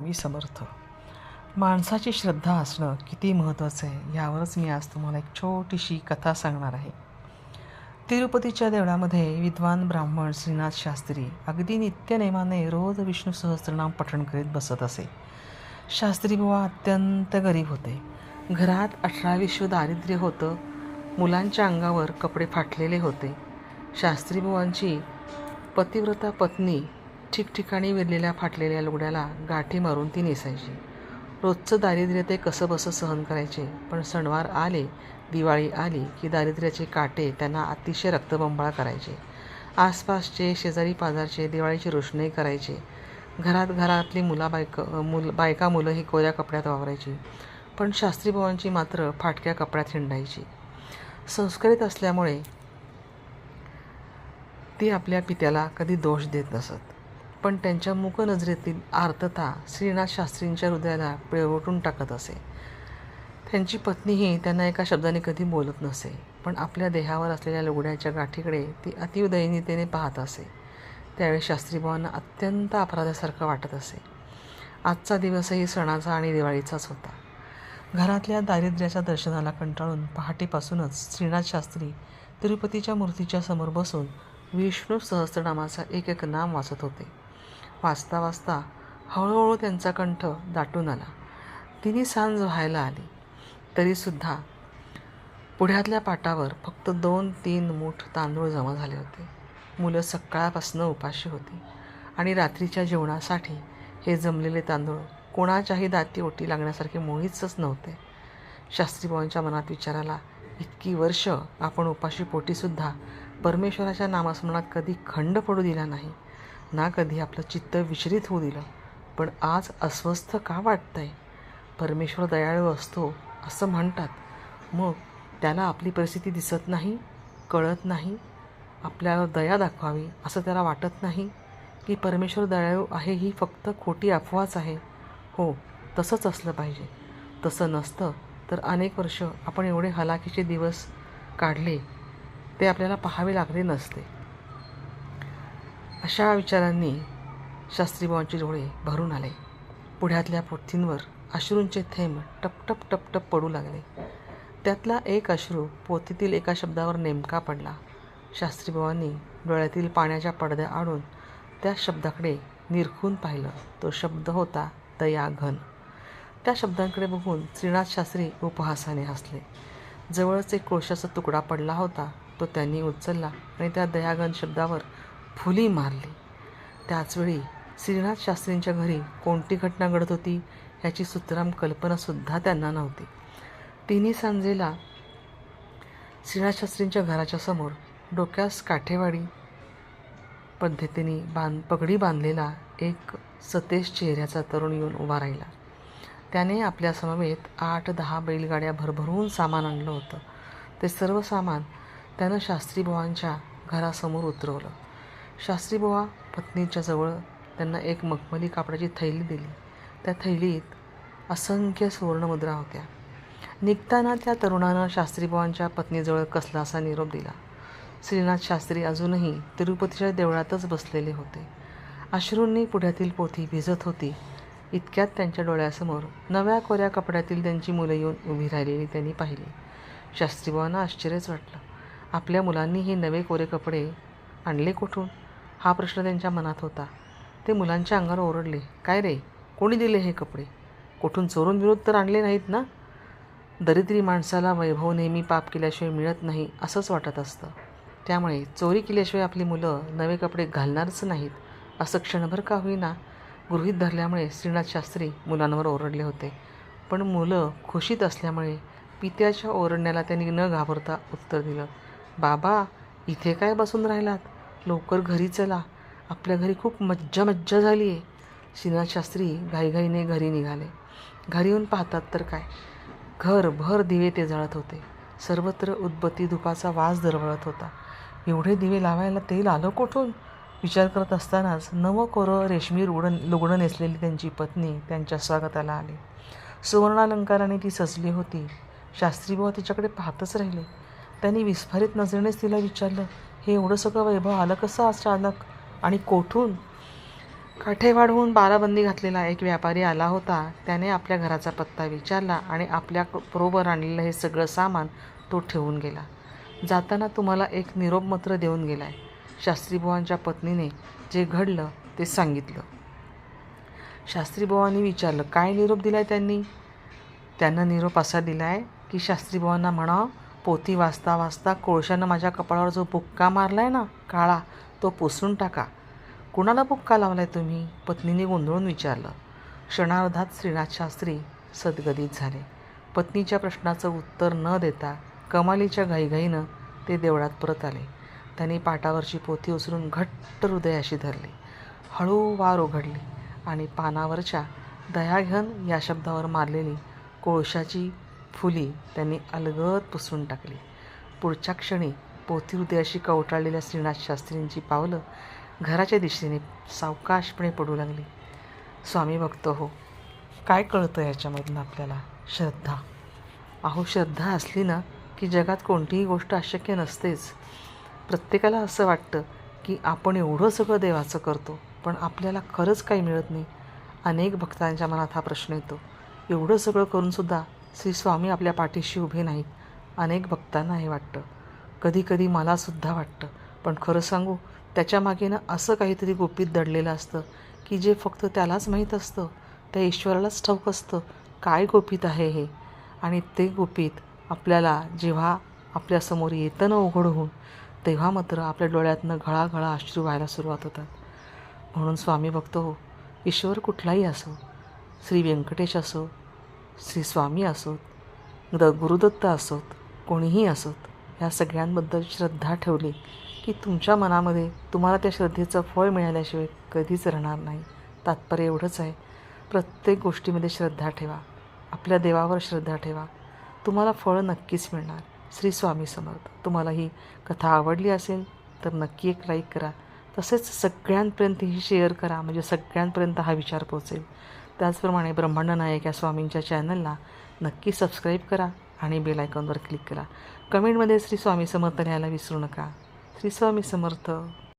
मी समर्थ. माणसाची श्रद्धा असणं किती महत्त्वाचं आहे यावरच मी आज तुम्हाला एक छोटीशी कथा सांगणार आहे. तिरुपतीच्या देवळामध्ये विद्वान ब्राह्मण श्रीनाथ शास्त्री अगदी नित्यनेमाने रोज विष्णू सहस्त्रनाम पठण करीत बसत असे. शास्त्री बुवा अत्यंत गरीब होते. घरात अठरा विश्व दारिद्र्य होतं मुलांच्या अंगावर कपडे फाटलेले होते. शास्त्री बुवांची पतिव्रता पत्नी ठिकठिकाणी विरलेल्या फाटलेल्या लुगड्याला गाठी मारून ती नेसायची. रोजचं दारिद्र्य ते कसं बसं सहन करायचे पण सणवार आले दिवाळी आली की दारिद्र्याचे काटे त्यांना अतिशय रक्तबंबाळ करायचे. आसपासचे शेजारी पाजारचे दिवाळीची रोषणाई करायचे. घरात घरातली मुला बायक मुल बायका मुलं ही कोऱ्या कपड्यात वावरायची पण शास्त्रीभावांची मात्र फाटक्या कपड्यात हिंडायची. संस्कृत असल्यामुळे ती आपल्या पित्याला कधी दोष देत नसत. पण त्यांच्या मुकनजरेतील आर्तता श्रीनाथ शास्त्रींच्या हृदयाला पिळवटून टाकत असे. त्यांची पत्नीही त्यांना एका शब्दाने कधी बोलत नसे पण आपल्या देहावर असलेल्या लुगड्याच्या गाठीकडे ती अतिदयनीतेने पाहत असे. त्यावेळी शास्त्रीभावांना अत्यंत अपराधासारखं वाटत असे. आजचा दिवसही सणाचा आणि दिवाळीचाच होता. घरातल्या दारिद्र्याच्या दर्शनाला कंटाळून पहाटेपासूनच श्रीनाथ शास्त्री तिरुपतीच्या मूर्तीच्या समोर बसून विष्णू सहस्त्रनामाचा एक एक नाम वाचत होते. वाचता वाचता हळूहळू त्यांचा कंठ दाटून आला. तिने सांज व्हायला आली. तरीसुद्धा पुढ्यातल्या पाटावर फक्त दोन तीन मूठ तांदूळ जमा झाले होते. मुलं सकाळपासनं उपाशी होती आणि रात्रीच्या जेवणासाठी हे जमलेले तांदूळ कोणाच्याही दाती ओटी लागण्यासारखे मुळीच नव्हते. शास्त्रीबाबांच्या मनात विचाराला इतकी वर्ष आपण उपाशी पोटीसुद्धा परमेश्वराच्या नामस्मरणात कधी खंड पडू दिला नाही. ना कधी आपलं चित्त विचलित होऊ दिलं पण आज अस्वस्थ का वाटतंय? परमेश्वर दयाळू असतो असं म्हणतात. मग त्याला आपली परिस्थिती दिसत नाही कळत नाही? आपल्याला दया दाखवावी असं त्याला वाटत नाही? की परमेश्वर दयाळू आहे ही फक्त खोटी अफवाच आहे? हो तसंच असलं पाहिजे. तसं नसतं तर अनेक वर्ष आपण एवढे हलाखीचे दिवस काढले ते आपल्याला पाहावे लागले नसते. अशा विचारांनी शास्त्रीबाबांचे डोळे भरून आले. पुढ्यातल्या पोथींवर अश्रूंचे थेंब टपटप टपटप पडू लागले. त्यातला एक अश्रू पोथीतील एका शब्दावर नेमका पडला. शास्त्रीबाबांनी डोळ्यातील पाण्याच्या पडद्या आडून त्या शब्दाकडे निरखून पाहिलं. तो शब्द होता दयाघन. त्या शब्दांकडे बघून श्रीनाथ शास्त्री उपहासाने हसले. जवळच एक कोळशाचा तुकडा पडला होता. तो त्यांनी उचलला आणि त्या दयाघन शब्दावर फुली मारली. त्याचवेळी श्रीनाथ शास्त्रींच्या घरी कोणती घटना घडत होती ह्याची सुतराम कल्पनासुद्धा त्यांना नव्हती. तिन्ही सांजेला श्रीनाथ शास्त्रींच्या घराच्या समोर डोक्यास काठेवाडी पद्धतीने बांध पगडी बांधलेला एक सतेश चेहऱ्याचा तरुण येऊन उभा राहिला. त्याने आपल्या समवेत आठ दहा बैलगाड्या भरभरून सामान आणलं होतं. ते सर्व सामान त्यानं शास्त्रीबुवांच्या घरासमोर उतरवलं. शास्त्रीबुवा पत्नीच्या जवळ त्यांना एक मखमली कापडाची थैली दिली. त्या थैलीत असंख्य सुवर्णमुद्रा होत्या. निघताना त्या तरुणानं शास्त्रीबुवांच्या पत्नीजवळ कसलासा निरोप दिला. श्रीनाथ शास्त्री अजूनही तिरुपतीच्या देवळातच बसलेले होते. अश्रूंनी पुढ्यातील पोथी भिजत होती. इतक्यात त्यांच्या डोळ्यासमोर नव्या कोऱ्या कपड्यातील त्यांची मुलं येऊन उभी राहिलेली त्यांनी पाहिली. शास्त्रीबाबांना आश्चर्यच वाटलं. आपल्या मुलांनी हे नवे कोरे कपडे आणले कुठून? हा प्रश्न त्यांच्या मनात होता. ते मुलांच्या अंगावर ओरडले काय रे? कोणी दिले हे कपडे? कुठून चोरून विरोध तर आणले नाहीत ना? दरिद्री माणसाला वैभव नेहमी पाप केल्याशिवाय मिळत नाही असंच वाटत असतं. त्यामुळे चोरी केल्याशिवाय आपली मुलं नवे कपडे घालणारच नाहीत असं क्षणभर का होईना? गृहीत धरल्यामुळे श्रीनाथ शास्त्री मुलांवर ओरडले होते. पण मुलं खुशीत असल्यामुळे पित्याच्या ओरडण्याला त्यांनी न घाबरता उत्तर दिलं बाबा इथे काय बसून राहिलात? लवकर घरी चला. आपल्या घरी खूप मज्जा मज्जा झाली आहे श्रीनाथ शास्त्री घाईघाईने घरी निघाले. घरी येऊन पाहतात तर काय? घरभर दिवे ते जळत होते. सर्वत्र उदबत्ती धुपाचा वास दरवळत होता. एवढे दिवे लावायला तेल आलं कुठून? विचार करत असतानाच नवं कोरं रेशमी रुगडं लुगडं नेसलेली त्यांची पत्नी त्यांच्या स्वागताला आली. सुवर्णालंकाराने ती सजली होती. शास्त्रीबाबा तिच्याकडे पाहतच राहिले. त्यांनी विस्फारित नजरेनेच तिला विचारलं हे एवढं सगळं वैभव आलं कसं अचानक आणि कोठून? काठेवाडहून बाराबंदी घातलेला एक व्यापारी आला होता. त्याने आपल्या घराचा पत्ता विचारला आणि आपल्या बरोबर आणलेलं हे सगळं सामान तो ठेवून गेला. जाताना तुम्हाला एक निरोप मात्र देऊन गेलाय. शास्त्रीबुवांच्या पत्नीने जे घडलं ते सांगितलं. शास्त्रीबुवांनी विचारलं काय निरोप दिलाय त्यांनी? त्यांना निरोप असा दिलाय की शास्त्रीबुवांना म्हणावं पोथी वाचता वाचता कोळशानं माझ्या कपाळावर जो बुक्का मारला आहे ना काळा तो पुसून टाका. कुणाला बुक्का लावलाय तुम्ही? पत्नीने गोंधळून विचारलं. क्षणार्धात श्रीनाथ शास्त्री सद्गदित झाले. पत्नीच्या प्रश्नाचं उत्तर न देता कमालीच्या घाईघाईनं ते देवळात परत आले. त्यांनी पाटावरची पोथी उचलून घट्ट हृदयाशी धरली. हळूवार उघडली आणि पानावरच्या दयाघन या शब्दावर मारलेली कोळशाची फुली त्यांनी अलगद पुसून टाकली. पुढच्या क्षणी पोथी हृदयाशी कवटाळलेल्या श्रीनाथ शास्त्रींची पावलं घराच्या दिशेने सावकाशपणे पडू लागली. स्वामी भक्त हो काय कळतं याच्यामधनं आपल्याला? श्रद्धा. अहो श्रद्धा असली ना की जगात कोणतीही गोष्ट अशक्य नसतेच. प्रत्येकाला असं वाटतं की आपण एवढं सगळं देवाचं करतो पण आपल्याला खरंच काही मिळत नाही. अनेक भक्तांच्या मनात हा प्रश्न येतो. एवढं सगळं करूनसुद्धा श्री स्वामी आपल्या पाठीशी उभे नाहीत. अनेक भक्तांना हे वाटतं. कधीकधी मलासुद्धा वाटतं. पण खरं सांगू त्याच्यामागेनं असं काहीतरी गुपित दडलेलं असतं की जे फक्त त्यालाच माहीत असतं. त्या ईश्वरालाच ठाऊक असतं. काय गुपित आहे हे? आणि ते गुपित आपल्याला जेव्हा आपल्यासमोर येतं ना उघड होऊन तेव्हा मात्र आपल्या डोळ्यातनं घळाघळा अश्रू व्हायला सुरुवात होतात. म्हणून स्वामी भक्त हो ईश्वर कुठलाही असो श्री व्यंकटेश असो श्री स्वामी असोत द गुरुदत्त असोत कोणीही असोत ह्या सगळ्यांबद्दल श्रद्धा ठेवली की तुमच्या मनामध्ये तुम्हाला त्या श्रद्धेचं फळ मिळाल्याशिवाय कधीच राहणार नाही. तात्पर्य एवढंच आहे. प्रत्येक गोष्टीमध्ये श्रद्धा ठेवा. आपल्या देवावर श्रद्धा ठेवा. तुम्हाला फळ नक्कीच मिळणार. श्री स्वामी समर्थ. तुम्हाला ही कथा आवडली असेल तर नक्की एक लाईक करा. तसेच सगळ्यांपर्यंत ही शेअर करा. म्हणजे सगळ्यांपर्यंत हा विचार पोचेल त्याचप्रमाणे ब्रह्मांड नायक या स्वामींच्या चॅनलला नक्की सबस्क्राईब करा आणि बेल आयकॉनवर क्लिक करा. कमेंटमध्ये श्री स्वामी समर्थ लिहायला विसरू नका. श्री स्वामी समर्थ.